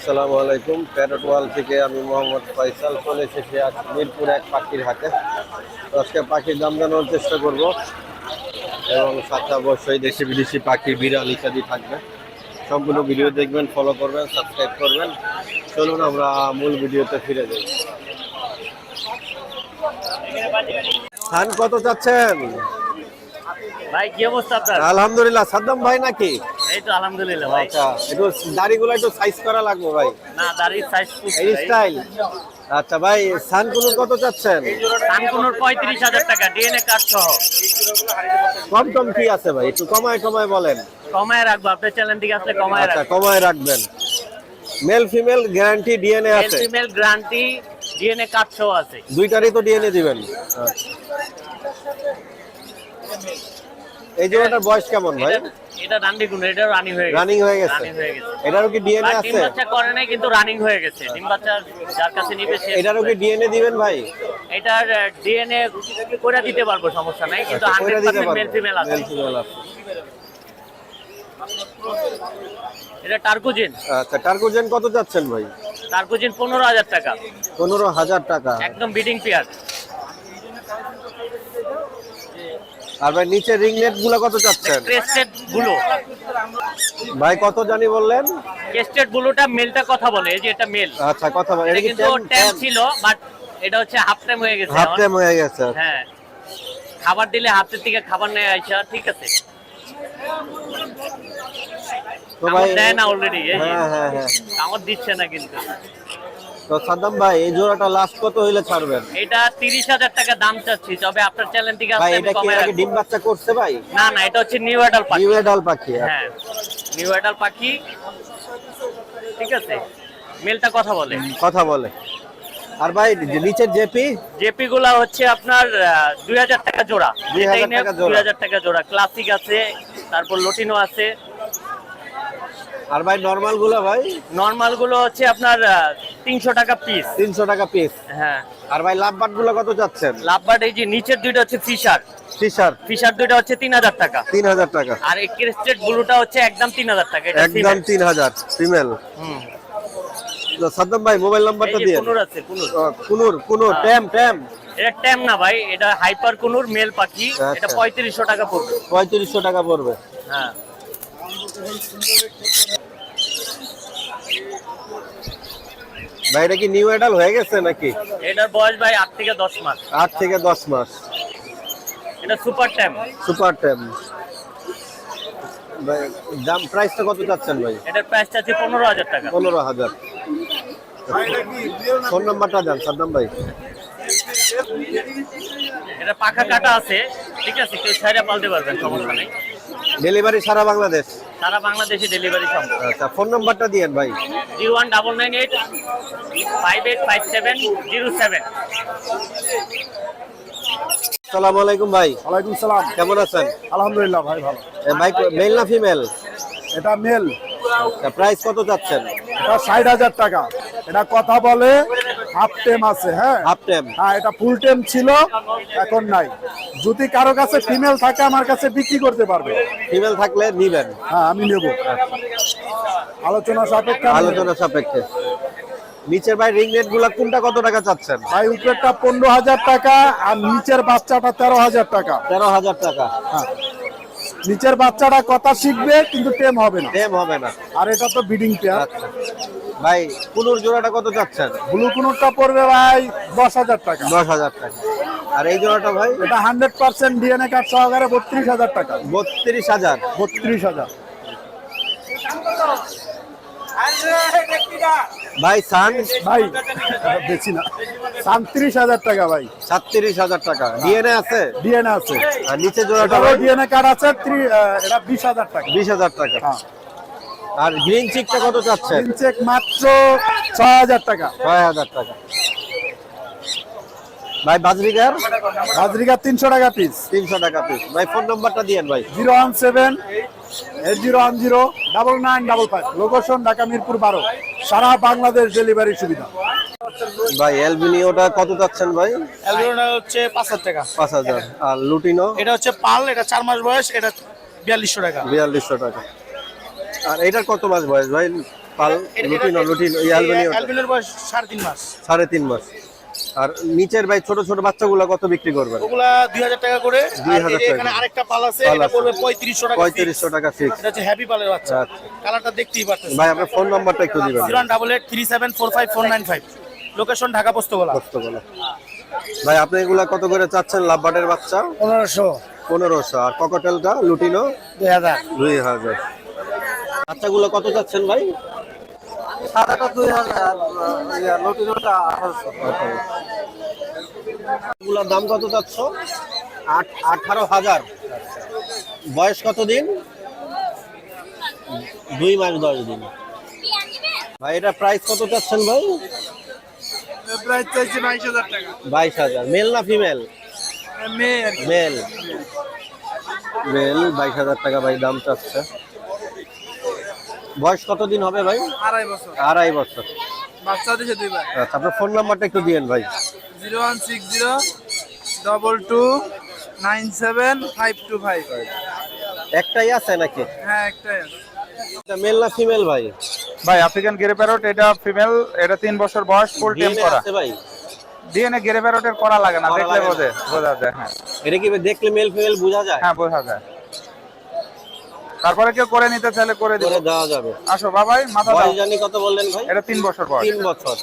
আসসালামু আলাইকুম। প্যারট ওয়াল থেকে আমি মোহাম্মদ ফয়সাল চলে এসেছি আজ মিরপুর এক পাখির হাতে আজকে পাখির দাম জানানোর চেষ্টা করব এবং সাথে অবশ্যই দেশি বিদেশি পাখি বিড়াল ইত্যাদি থাকবে। সম্পূর্ণ ভিডিও দেখবেন ফলো করবেন সাবস্ক্রাইব করবেন। চলুন আমরা মূল ভিডিওতে ফিরে যাই। ধান কত চাচ্ছেন? ভাই কি অবস্থা আপনার? আলহামদুলিল্লাহ সাদ্দাম ভাই নাকি? এই তো আলহামদুলিল্লাহ ভাই। আচ্ছা একটু দাড়িগুলো একটু সাইজ করা লাগবে ভাই। না দাড়ির সাইজ এই স্টাইল আচ্ছা ভাই সানকুনু কত চাচ্ছেন? কানকুনোর পঁয়ত্রিশ হাজার টাকা ডিএনএ কার্ড সহ। কম কম কি আছে ভাই? একটু কমায় কমায় বলেন। কমায় রাখব আপনার চ্যানেল দিকে আসলে কমায় আচ্ছা কমায় রাখবেন। Male female guarantee DNA male আছে? ফিমেল গ্যারান্টি ডিএনএ কার্ড সহ আছে। দুইটারই তো ডিএনএ দিবেন। এই জোড়াটার বয়স কেমন ভাই? এটা- গুণ এটা রানিং হয়ে গেছে। রানিং হয়ে গেছে। রানিং হয়ে গেছে। এটারও কি ডিএনএ বাট ডিম বাচ্চা করে নাই কিন্তু রানিং হয়ে গেছে। ডিম বাচ্চা যার কাছে নিবে সে এটারও কি ডিএনএ দিবেন ভাই? এটার ডিএনএ করে দিতে পারব সমস্যা নাই কিন্তু আচ্ছা, কইরা হান্ড্রেড দিতে পার্সেন্ট মেল ফিমেল আছে। মেল ফিমেল আছে। এটা টার্কুজিন। আচ্ছা টার্কোজেন কত যাচ্ছেন ভাই? টার্কুজিন পনেরো হাজার টাকা। পনেরো হাজার টাকা। একদম বিডিং পেয়ার আর ভাই নিচে রিং নেটগুলো কত যাচ্ছেন ক্রেস্টেড ব্লু ভাই কত জানি বললেন? ক্রেস্টেড ব্লুটা মেলটা কথা বলে এই যে এটা মেল আচ্ছা কথা বলেন এটা কিন্তু ট্যাম ছিল বাট এটা হচ্ছে হাফ টাইম হয়ে গেছে হাফ। টাইম হয়ে গেছে। হ্যাঁ। খাবার দিলে হাতের থেকে খাবার নেয় আইসা ঠিক আছে? তো ভাই দেয় না অলরেডি হ্যাঁ হ্যাঁ হ্যাঁ। আমার দিচ্ছে না কিন্তু। তো সাদ্দাম ভাই এই জোড়াটা লাস্ট কত হইলে ছাড়বেন? এটা তিরিশ হাজার টাকা দাম চাচ্ছি তবে আপনার চ্যানেল থেকে ভাই এটা কি আগে ডিম বাচ্চা করছে ভাই? না না এটা হচ্ছে নিউ অ্যাডাল পাখি। নিউ এডাল পাখি হ্যাঁ নিউ অ্যাডাল পাখি। ঠিক আছে মেলটা কথা বলে। কথা বলে। আর ভাই নিচের জেপি? জেপি গুলা হচ্ছে আপনার দুই হাজার টাকা জোড়া। 2000 টাকা জোড়া। দুই হাজার টাকা জোড়া। ক্লাসিক আছে তারপর লটিনো আছে। আর ভাই নরমালগুলো ভাই? নর্মালগুলো হচ্ছে আপনার তিনশো টাকা পিস তিনশো টাকা পিস হ্যাঁ। আর ভাই লাভবাটগুলো কত যাচ্ছেন লাভবার্ড এই যে নিচের দুইটা হচ্ছে ফিশার টি শার্ট ফিশার দুইটা হচ্ছে তিন হাজার টাকা। তিন হাজার টাকা। আর এই ক্রেস্টেড ব্লুটা হচ্ছে একদম তিন হাজার টাকা একদম তিন হাজার ফিমেল হুম। সাদ্দাম ভাই মোবাইল নাম্বারটা দিয়ে। কুনুর আছে কুনুর। কুনুর কুনুর। ট্যাম ট্যাম এটা ট্যাম না ভাই এটা হাইপার কুনুর মেল পাখি। আচ্ছা। এটা পঁয়ত্রিশশো টাকা পড়বে। পঁয়ত্রিশশো টাকা পড়বে। হ্যাঁ। ভাই এটা কি নিউ এডাল হয়ে গেছে নাকি? এটার বয়স ভাই আট থেকে দশ মাস। আট থেকে দশ মাস। এটা সুপার ট্যাম সুপার ট্যাম ভাই দাম প্রাইসটা কত চাচ্ছেন ভাই? এটার প্রাইসটা আছে পনেরো হাজার টাকা। পনেরো হাজার। ফোন নাম্বারটা দেন সাদ্দাম ভাই। এটা পাখা কাটা আছে ঠিক আছে কেউ ছাইরা পালতে পারবেন সমস্যা নেই। ডেলিভারি সারা বাংলাদেশ। সারা বাংলাদেশে ডেলিভারি সম্ভব। আচ্ছা ফোন নাম্বারটা দিয়েন ভাই। Zero one double nine eight five eight five seven zero seven. সালাম আলাইকুম ভাই। ওয়ালাইকুম সালাম। কেমন আছেন? আলহামদুলিল্লাহ ভাই ভালো। ভাই মেল না ফিমেল এটা মেল প্রাইস কত চাচ্ছেন? এটা ষাট হাজার টাকা। এটা কথা বলে হাফ টেম আছে হ্যাঁ। হাফ টাইম হ্যাঁ এটা ফুল টেম ছিল এখন নাই। যদি কারও কাছে ফিমেল থাকে আমার কাছে বিক্রি করতে পারবে। ফিমেল থাকলে নিবেন। হ্যাঁ আমি নেব। আলোচনা সাপেক্ষে আলোচনা সাপেক্ষে। নিচের ভাই রিং নেটগুলা কোনটা কত টাকা চাচ্ছেন? ভাই উপরেরটা পনেরো হাজার টাকা আর নিচের বাচ্চাটা তেরো হাজার টাকা। তেরো হাজার টাকা। হ্যাঁ। নিচের বাচ্চাটা কথা শিখবে কিন্তু টেম হবে না। টেম হবে না। আর এটা তো বিডিং পেয়ার আচ্ছা। ভাই কুনুর জোড়াটা কত চাচ্ছেন? ব্লু কুনুরটা পড়বে ভাই দশ হাজার টাকা। দশ হাজার টাকা। আর এই জোড়াটা ভাই? এটা হান্ড্রেড পার্সেন্ট ডিএনএ কার্ড সহকারে বত্রিশ হাজার টাকা। বত্রিশ হাজার। বত্রিশ হাজার। ভাই সান? ভাই বেশি না। সাঁত্রিশ হাজার টাকা ভাই। সাতত্রিশ হাজার টাকা। ডিএনএ আছে? ডিএনএ আছে। আর নিচে জোড়াটা ডিএনএ কার্ড আছে এটা বিশ হাজার টাকা। বিশ হাজার টাকা। হ্যাঁ। আর গ্রিন চেকটা কত চাচ্ছেন চেক মাত্র ছয় হাজার টাকা। ছয় হাজার টাকা। ভাই বাজরিগার হাজরিকা তিনশো টাকা পিস তিনশো টাকা পিস ভাই ফোন নাম্বারটা দিয়েন ভাই। Zero one seven eight zero one zero double nine double five. Location Dhaka Mirpur বারো। সারা বাংলাদেশ ডেলিভারি সুবিধা। ভাই এলবিনিওটা কত চাচ্ছেন ভাই? অ্যালবিনোটা হচ্ছে পাঁচ হাজার টাকা। পাঁচ হাজার। আর লুটিনো? এটা হচ্ছে পাল এটা চার মাস বয়স এটা বিয়াল্লিশশো টাকা। বিয়াল্লিশশো টাকা। আর এটার কত মাস বয়স ভাই? পাল লুটিনো লুটিনো অ্যালবিনোর বয়স সাড়ে তিন মাস। সাড়ে তিন মাস। আর নিচের ভাই ছোট ছোট বাচ্চাগুলো কত বিক্রি করবেন? ওগুলা দুই হাজার টাকা করে। 2000 এই যে টাকা এখানে আরেকটা পাল আছে এটা। পড়বে পঁয়ত্রিশশো টাকা fix। পঁয়ত্রিশশো টাকা ফিক্স এটা হচ্ছে হ্যাপি পালের বাচ্চা। আচ্ছা। কালারটা দেখতেই পারতেছেন। ভাই আপনার ফোন নাম্বারটা একটু দিবেন। Zero double eight three seven four five four nine five. Location Dhaka Postogola. Postogola. ভাই আপনি এগুলা কত করে চাচ্ছেন লাভবাটের বাচ্চা? পনেরোশো। পনেরোশো। আর ককটেলটা লুটিনো? দুই হাজার। দুই হাজার। বাচ্চাগুলো কত চাচ্ছেন ভাই? সাদাটা দুই হাজার লটিনোটা আঠারোশো। এগুলোর দাম কত আট আঠারো হাজার। বয়স কত দিন? দুই মাস দশ দিন। ভাই এটা প্রাইস কত চাচ্ছেন ভাই? প্রাইস চাইছি বাইশ হাজার টাকা। বাইশ হাজার। মেল না ফিমেল মেল মেল বাইশ হাজার টাকা ভাই দাম চাচ্ছে। বয়স কতদিন হবে ভাই? আড়াই বছর। আড়াই বছর। বাচ্চা দিছে দুইবার আচ্ছা আপনার ফোন নাম্বারটা একটু দিয়েন ভাই। Zero one six zero double two nine seven five two five. একটাই আছে নাকি? হ্যাঁ একটাই আছে। এটা মেল না ফিমেল ভাই? ভাই আফ্রিকান গেরে প্যারট এটা ফিমেল এটা তিন বছর বয়স ফুল টেম করা। ভাই? ডিএনএ গেরে প্যারটের করা লাগে না দেখলে বোঝে বোঝা যায় হ্যাঁ। এটা কি দেখলে মেল ফিমেল বোঝা যায়? হ্যাঁ বোঝা যায়। তারপরে কেউ করে নিতে চাইলে করে দিব। করে দেওয়া যাবে। আসো বাবাই মাথা দাও। জানি কত বললেন ভাই? এটা তিন বছর বয়স। তিন বছর।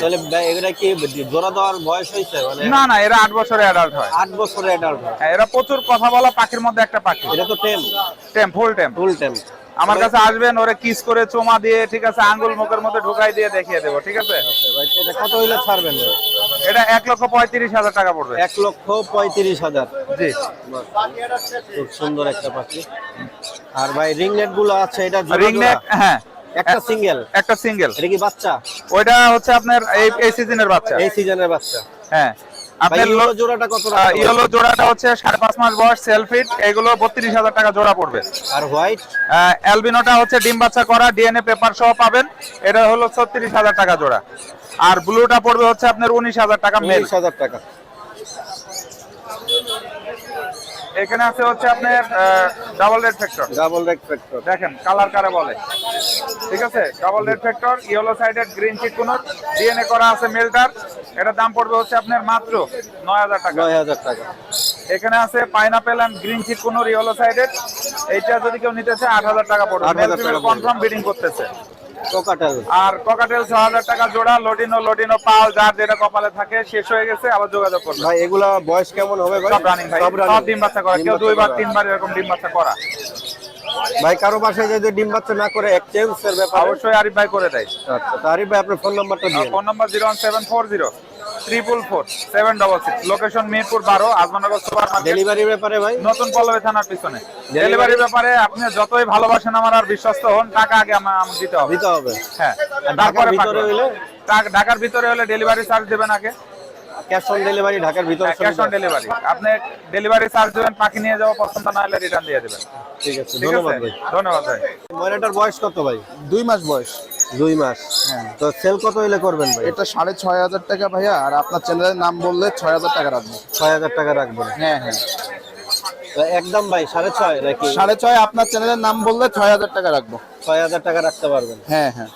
তাহলে এগুলা কি জোড়া দেওয়ার বয়স হয়েছে? মানে না না এরা আট বছরে অ্যাডাল্ট হয়। আট বছরে অ্যাডাল্ট হ্যাঁ। এরা প্রচুর কথা বলা পাখির মধ্যে একটা পাখি। এটা তো টেম। টেম ফুল টেম। ফুল টেম। আমার কাছে আসবেন ওরে কিস করে চোমা দিয়ে ঠিক আছে আঙ্গুল মুখের মধ্যে ঢুকাই দিয়ে দেখিয়ে দেবো ঠিক আছে? এটা কত হইলে ছাড়বেন এটা এক লক্ষ পঁয়ত্রিশ হাজার টাকা পড়বে। এক লক্ষ পঁয়ত্রিশ হাজার। জি। খুব সুন্দর একটা পাখি। আর ভাই রিং নেটগুলো আছে এটা জোড়া রিং নেক হ্যাঁ। একটা সিঙ্গেল একটা সিঙ্গেল এটা কি বাচ্চা? ওইটা হচ্ছে আপনার এই এই সিজনের বাচ্চা। এই সিজনের বাচ্চা। হ্যাঁ। আপনার ইয়েলো জোড়াটা কত ইয়েলো জোড়াটা হচ্ছে সাড়ে পাঁচ মাস বয়স সেলফিট এগুলো টাকা জোড়া পড়বে। আর হোয়াইট অ্যালবিনোটা হচ্ছে ডিম বাচ্চা করা ডিএনএ পেপার সহ পাবেন। এটা হলো ছত্রিশ হাজার টাকা জোড়া। আর ব্লুটা পড়বে হচ্ছে আপনার উনিশ হাজার টাকা মেল উনিশ হাজার টাকা। এখানে আছে হচ্ছে আপনার double red factor double red factor দেখেন কালার কারে বলে। ঠিক আছে? Double red factor yellow sided green cheek কোন ডিএনএ করা আছে মেলটার। এটার দাম পড়বে হচ্ছে আপনার মাত্র নয় হাজার টাকা। নয় হাজার টাকা। এখানে আছে পাইনাপেল এন্ড গ্রিন চিট কোন ইয়েলো সাইডেড এইটা যদি কেউ নিতে চায় আট হাজার টাকা পড়বে। 8,000 মেল ফিমেল টাকা কনফার্ম বিডিং করতেছে। আর ককাটেল ছ হাজার টাকা জোড়া লোডিনো লোডিনো পাল যার যেটা কপালে থাকে শেষ হয়ে গেছে আবার যোগাযোগ করবে ভাই এগুলা বয়স কেমন হবে সব রানিং ভাই। সব ডিম বাচ্চা করা। কেউ দুইবার তিনবার এরকম ডিম বাচ্চা করা। ভাই কারও বাসায় যদি ডিম বাচ্চা না করে এক্সচেঞ্জ এর ব্যাপার? অবশ্যই আরিফ ভাই করে দেয়। আচ্ছা তারিফ ভাই আপনার ফোন নাম্বারটা দিন। Phone number zero one seven four zero triple four seven double six location Mirpur বারো আজমানগর সুপার মার্কেট ডেলিভারির ব্যাপারে ভাই? নতুন পল্লবী থানার পিছনে। ডেলিভারির ব্যাপারে আপনি যতই ভালোবাসেন আমার আর বিশ্বস্ত হন টাকা আগে আমার আমাকে দিতে হবে। দিতে হবে। হ্যাঁ। ঢাকার তারপরে ভিতরে? ঢাক- ঢাকার ভিতরে হলে ডেলিভারি চার্জ দেবেন আগে। ক্যাশ অন ডেলিভারি ঢাকার ভিতরে ক্যাশ অন ডেলিভারি আপনি ডেলিভারি চার্জ দেবেন পাখি নিয়ে যাওয়া পছন্দ না হলে রিটার্ন দিয়ে দেবেন। ঠিক আছে ধন্যবাদ ভাই। ধন্যবাদ ভাই। ময়নাটার বয়স কত ভাই? দুই মাস বয়স। দুই মাস। তো সেল কত হইলে করবেন ভাই? এটা সাড়ে ছয় হাজার টাকা ভাইয়া আর আপনার চ্যানেলের নাম বললে ছয় হাজার টাকা রাখব। ছয় হাজার টাকা রাখবেন। হ্যাঁ হ্যাঁ। একদম ভাই সাড়ে ছয় নাকি? সাড়ে ছয় আপনার চ্যানেলের নাম বললে ছয় হাজার টাকা রাখব। ছয় হাজার টাকা রাখতে পারবেন। হ্যাঁ হ্যাঁ।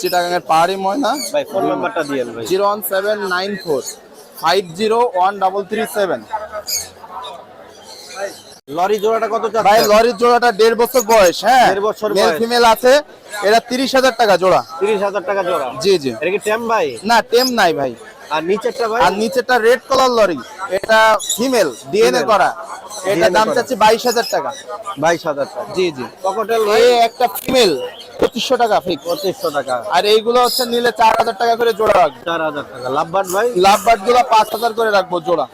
চিটাগাঙের পাহাড়ি ময়না। ভাই ফোন নাম্বারটা দিয়েন ভাই। Zero one seven nine four five zero one double three seven. Lory জোড়াটা কত ভাই চাচ্ছেন লরির জোড়াটা দেড় বছর বয়স হ্যাঁ। দেড় বছর মেল ফিমেল আছে এটা তিরিশ হাজার টাকা জোড়া। তিরিশ হাজার টাকা জোড়া। জি জি। এটা কি টেম ভাই? না টেম নাই ভাই। আর নিচেরটা ভাই? আর নিচেটা রেড কালার লরি। এটা ফিমেল ডিএনএ করা। এটা দাম। চাচ্ছি বাইশ হাজার টাকা। বাইশ হাজার টাকা। জি জি। ককটেল এ একটা ফিমেল পঁচিশশো টাকা ফিক্স পঁচিশশো টাকা। আর এইগুলো হচ্ছে নিলে চার হাজার টাকা করে জোড়া রাখব। চার হাজার টাকা। লাভবাট ভাই? লাভ বার্ডগুলো পাঁচ হাজার করে রাখব জোড়া।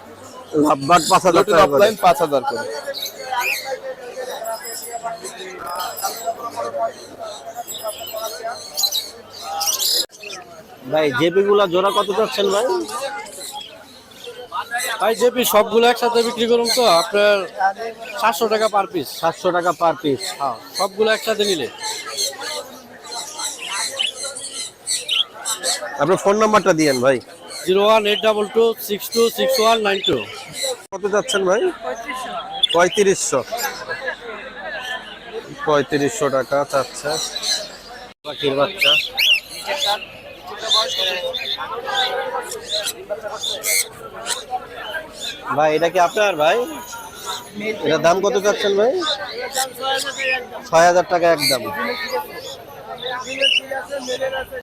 লাভবাট পাঁচ হাজার টাকা পাঁচ হাজার করে। ভাই জেপি গুলা জোড়া কত চাচ্ছেন ভাই? ভাই জেপি সবগুলো একসাথে বিক্রি করুন তো আপনার সাতশো টাকা পার পিস সাতশো টাকা পার পিস হ্যাঁ সবগুলো একসাথে নিলে। আপনার ফোন নাম্বারটা দিয়েন ভাই। Zero one eight double two six two six one nine two. কত যাচ্ছেন ভাই? পঁয়ত্রিশশো। পঁয়ত্রিশশো টাকা চাচ্ছে। পাখির বাচ্চা। ভাই এটা কি আপনার ভাই? এটার দাম কত চাচ্ছেন ভাই? ছয় হাজার টাকা একদম।